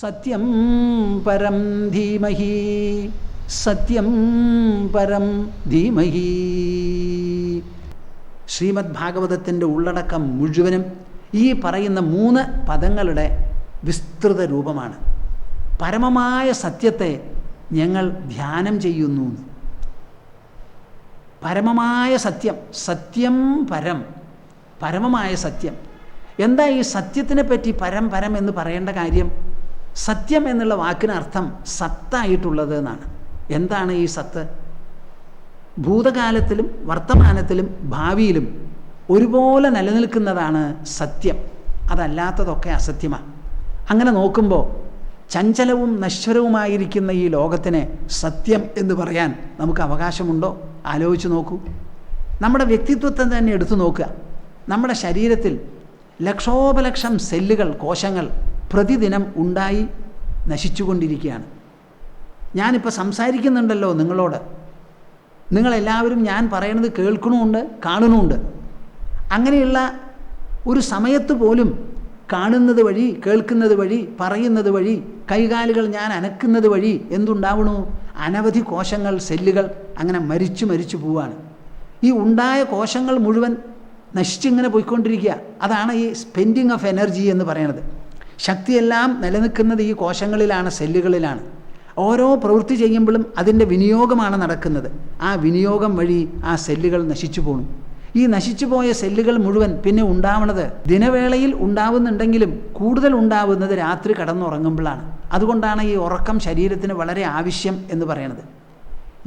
സത്യം പരം ധീമഹി. സത്യം പരം ധീമഹി. ശ്രീമദ് ഭാഗവതത്തിന്റെ ഉള്ളടക്കം മുഴുവനും ഈ പറയുന്ന മൂന്ന് പദങ്ങളുടെ വിസ്തൃത രൂപമാണ്. പരമമായ സത്യത്തെ ഞങ്ങൾ ധ്യാനം ചെയ്യുന്നു. പരമമായ സത്യം സത്യം പരം പരമമായ സത്യം. എന്താ ഈ സത്യത്തിനെ പറ്റി പരം പരം എന്ന് പറയേണ്ട കാര്യം? സത്യം എന്നുള്ള വാക്കിന് അർത്ഥം സത്തായിട്ടുള്ളത് എന്നാണ്. എന്താണ് ഈ സത്ത്? ഭൂതകാലത്തിലും വർത്തമാനത്തിലും ഭാവിയിലും ഒരുപോലെ നിലനിൽക്കുന്നതാണ് സത്യം. അതല്ലാത്തതൊക്കെ അസത്യമാണ് അങ്ങനെ നോക്കുമ്പോൾ ചഞ്ചലവും നശ്വരവുമായിരിക്കുന്ന ഈ ലോകത്തിനെ സത്യം എന്ന് പറയാൻ നമുക്ക് അവകാശമുണ്ടോ? ആലോചിച്ച് നോക്കൂ. നമ്മുടെ വ്യക്തിത്വത്തെ തന്നെ എടുത്തു നോക്കുക. നമ്മുടെ ശരീരത്തിൽ ലക്ഷോപലക്ഷം സെല്ലുകൾ കോശങ്ങൾ പ്രതിദിനം ഉണ്ടായി നശിച്ചുകൊണ്ടിരിക്കുകയാണ്. ഞാനിപ്പോൾ സംസാരിക്കുന്നുണ്ടല്ലോ നിങ്ങളോട്. നിങ്ങളെല്ലാവരും ഞാൻ പറയണത് കേൾക്കണമുണ്ട് കാണുന്നുമുണ്ട് അങ്ങനെയുള്ള ഒരു സമയത്ത് പോലും കാണുന്നത് വഴി കേൾക്കുന്നത് വഴി പറയുന്നത് വഴി കൈകാലുകൾ ഞാൻ അനക്കുന്നത് വഴി എന്തുണ്ടാവണു? അനവധി കോശങ്ങൾ സെല്ലുകൾ അങ്ങനെ മരിച്ചു മരിച്ചു പോവാണ്. ഈ ഉണ്ടായ കോശങ്ങൾ മുഴുവൻ നശിച്ചിങ്ങനെ പോയിക്കൊണ്ടിരിക്കുക. അതാണ് ഈ സ്പെൻഡിങ് ഓഫ് എനർജി എന്ന് പറയുന്നത് ശക്തിയെല്ലാം നിലനിൽക്കുന്നത് ഈ കോശങ്ങളിലാണ് സെല്ലുകളിലാണ്. ഓരോ പ്രവൃത്തി ചെയ്യുമ്പോഴും അതിന്റെ വിനിയോഗമാണ് നടക്കുന്നത്. ആ വിനിയോഗം വഴി ആ സെല്ലുകൾ നശിച്ചു പോണു. ഈ നശിച്ചു പോയ സെല്ലുകൾ മുഴുവൻ പിന്നെ ഉണ്ടാവുന്നത് ദിനവേളയിൽ ഉണ്ടാവുന്നുണ്ടെങ്കിലും കൂടുതൽ ഉണ്ടാവുന്നത് രാത്രി കടന്നുറങ്ങുമ്പോഴാണ്. അതുകൊണ്ടാണ് ഈ ഉറക്കം ശരീരത്തിന് വളരെ ആവശ്യം എന്ന് പറയുന്നത്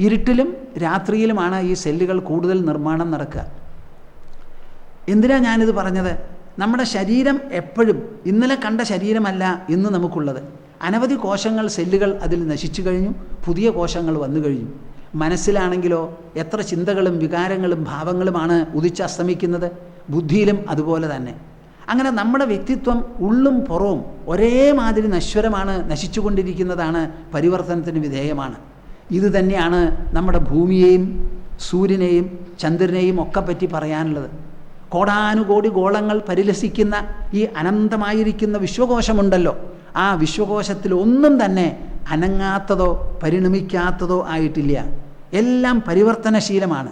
ഇരുട്ടിലും രാത്രിയിലുമാണ് ഈ സെല്ലുകൾ കൂടുതൽ നിർമ്മാണം നടക്കുക. എന്തിനാണ് ഞാനിത് പറഞ്ഞത്? നമ്മുടെ ശരീരം എപ്പോഴും ഇന്നലെ കണ്ട ശരീരമല്ല ഇന്ന് നമുക്കുള്ളത്. അനവധി കോശങ്ങൾ സെല്ലുകൾ അതിൽ നശിച്ചു കഴിഞ്ഞു പുതിയ കോശങ്ങൾ വന്നു കഴിഞ്ഞു. മനസ്സിലാണെങ്കിലോ എത്ര ചിന്തകളും വികാരങ്ങളും ഭാവങ്ങളുമാണ് ഉദിച്ചസ്തമിക്കുന്നത് ബുദ്ധിയിലും അതുപോലെ തന്നെ. അങ്ങനെ നമ്മുടെ വ്യക്തിത്വം ഉള്ളും പുറവും ഒരേ മാതിരി നശ്വരമാണ് നശിച്ചുകൊണ്ടിരിക്കുന്നതാണ് പരിവർത്തനത്തിന് വിധേയമാണ്. ഇത് തന്നെയാണ് നമ്മുടെ ഭൂമിയെയും സൂര്യനെയും ചന്ദ്രനെയും ഒക്കെ പറ്റി പറയാനുള്ളത്. കോടാനുകോടി ഗോളങ്ങൾ പരിലസിക്കുന്ന ഈ അനന്തമായിരിക്കുന്ന വിശ്വകോശമുണ്ടല്ലോ. ആ വിശ്വകോശത്തിൽ ഒന്നും തന്നെ അനങ്ങാത്തതോ പരിണമിക്കാത്തതോ ആയിട്ടില്ല. എല്ലാം പരിവർത്തനശീലമാണ്.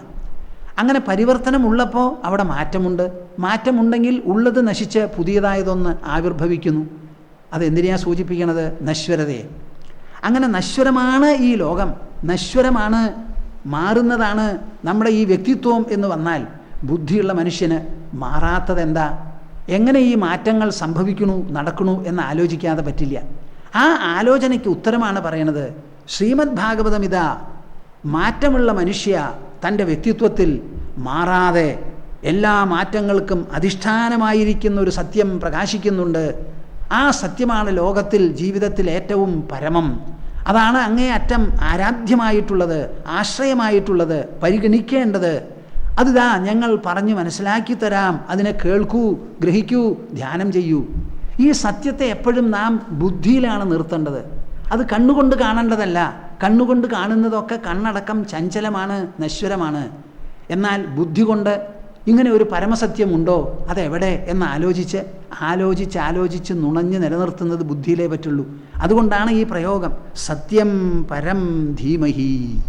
അങ്ങനെ പരിവർത്തനമുള്ളപ്പോൾ അവിടെ മാറ്റമുണ്ട്. മാറ്റമുണ്ടെങ്കിൽ ഉള്ളത് നശിച്ച് പുതിയതായതൊന്ന് ആവിർഭവിക്കുന്നു. അതെന്തിനാണ് സൂചിപ്പിക്കുന്നത് നശ്വരതയെ. അങ്ങനെ നശ്വരമാണ് ഈ ലോകം. നശ്വരമാണ് മാറുന്നതാണ് നമ്മുടെ ഈ വ്യക്തിത്വം എന്ന് വന്നാൽ ബുദ്ധിയുള്ള മനുഷ്യന് മാറാത്തത് എന്താ എങ്ങനെ ഈ മാറ്റങ്ങൾ സംഭവിക്കണു നടക്കണു എന്ന് ആലോചിക്കാതെ പറ്റില്ല. ആ ആലോചനയ്ക്ക് ഉത്തരമാണ് പറയണത് ശ്രീമദ് ഭാഗവതം ഇതാ മാറ്റമുള്ള മനുഷ്യ തന്റെ വ്യക്തിത്വത്തിൽ മാറാതെ എല്ലാ മാറ്റങ്ങൾക്കും അധിഷ്ഠാനമായിരിക്കുന്ന ഒരു സത്യം പ്രകാശിക്കുന്നുണ്ട്. ആ സത്യമാണ് ലോകത്തിൽ ജീവിതത്തിൽ ഏറ്റവും പരമം. അതാണ് അങ്ങേ അറ്റം ആരാധ്യമായിട്ടുള്ളത് ആശ്രയമായിട്ടുള്ളത് പരിഗണിക്കേണ്ടത്. അതിതാ ഞങ്ങൾ പറഞ്ഞു മനസ്സിലാക്കി തരാം. അതിനെ കേൾക്കൂ ഗ്രഹിക്കൂ ധ്യാനം ചെയ്യൂ. ഈ സത്യത്തെ എപ്പോഴും നാം ബുദ്ധിയിലാണ് നിർത്തേണ്ടത്. അത് കണ്ണുകൊണ്ട് കാണേണ്ടതല്ല. കണ്ണുകൊണ്ട് കാണുന്നതൊക്കെ കണ്ണടക്കം ചഞ്ചലമാണ് നശ്വരമാണ്. എന്നാൽ ബുദ്ധി കൊണ്ട് ഇങ്ങനെ ഒരു പരമസത്യമുണ്ടോ? അതെവിടെ എന്ന് ആലോചിച്ച് ആലോചിച്ച് ആലോചിച്ച് നുണഞ്ഞ് നിലനിർത്തുന്നത് ബുദ്ധിയിലേ പറ്റുള്ളൂ. അതുകൊണ്ടാണ് ഈ പ്രയോഗം. സത്യം പരം ധീമഹി.